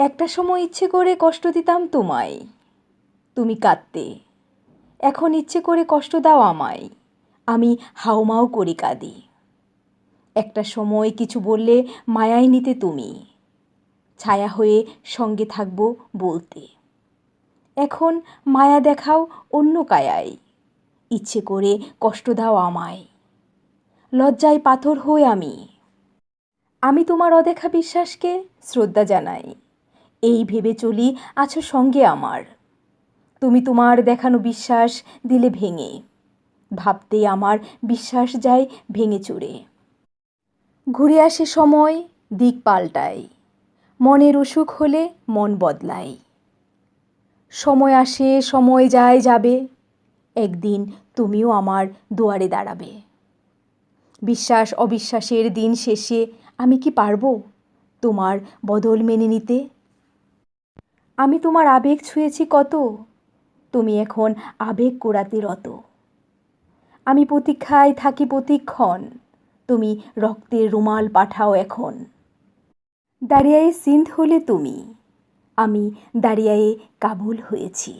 একটা সময় ইচ্ছে করে কষ্ট দিতাম তোমায়। তুমি কাঁদতে। এখন ইচ্ছে করে কষ্ট দাও আমায়। আমি হাউমাউ করি কাঁদি। একটা সময় কিছু বললে মায়ায় নিতে তুমি। ছায়া হয়ে সঙ্গে থাকব বলতে। এখন মায়া দেখাও অন্য কায়ায়। ইচ্ছে করে কষ্ট দাও আমায়। লজ্জায় পাথর হই আমি। আমি তোমার অদেখা বিশ্বাসকে শ্রদ্ধা জানাই। এই ভেবে চলি আছো সঙ্গে আমার। তুমি তোমার দেখানো বিশ্বাস দিলে ভেঙে। ভাবতে আমার বিশ্বাস যায় ভেঙে চুরে। ঘুরে আসে সময়, দিক পাল্টায়। মনের অসুখ হলে মন বদলায়। সময় আসে, সময় যায়, যাবে। একদিন তুমিও আমার দুয়ারে দাঁড়াবে। বিশ্বাস, অবিশ্বাসের দিন শেষে আমি কি পারব তোমার বদল মেনে নিতে? আমি তোমার আবেগ ছুঁয়েছি কত? তুমি এখন আবেগ কোড়াতে রত। আমি প্রতীক্ষায় থাকি প্রতীক্ষণ। তুমি রক্তের রুমাল পাঠাও এখন। দাঁড়িয়ায় সিন্ধ হলে তুমি। আমি দাঁড়িয়ায় কাবুল হয়েছি।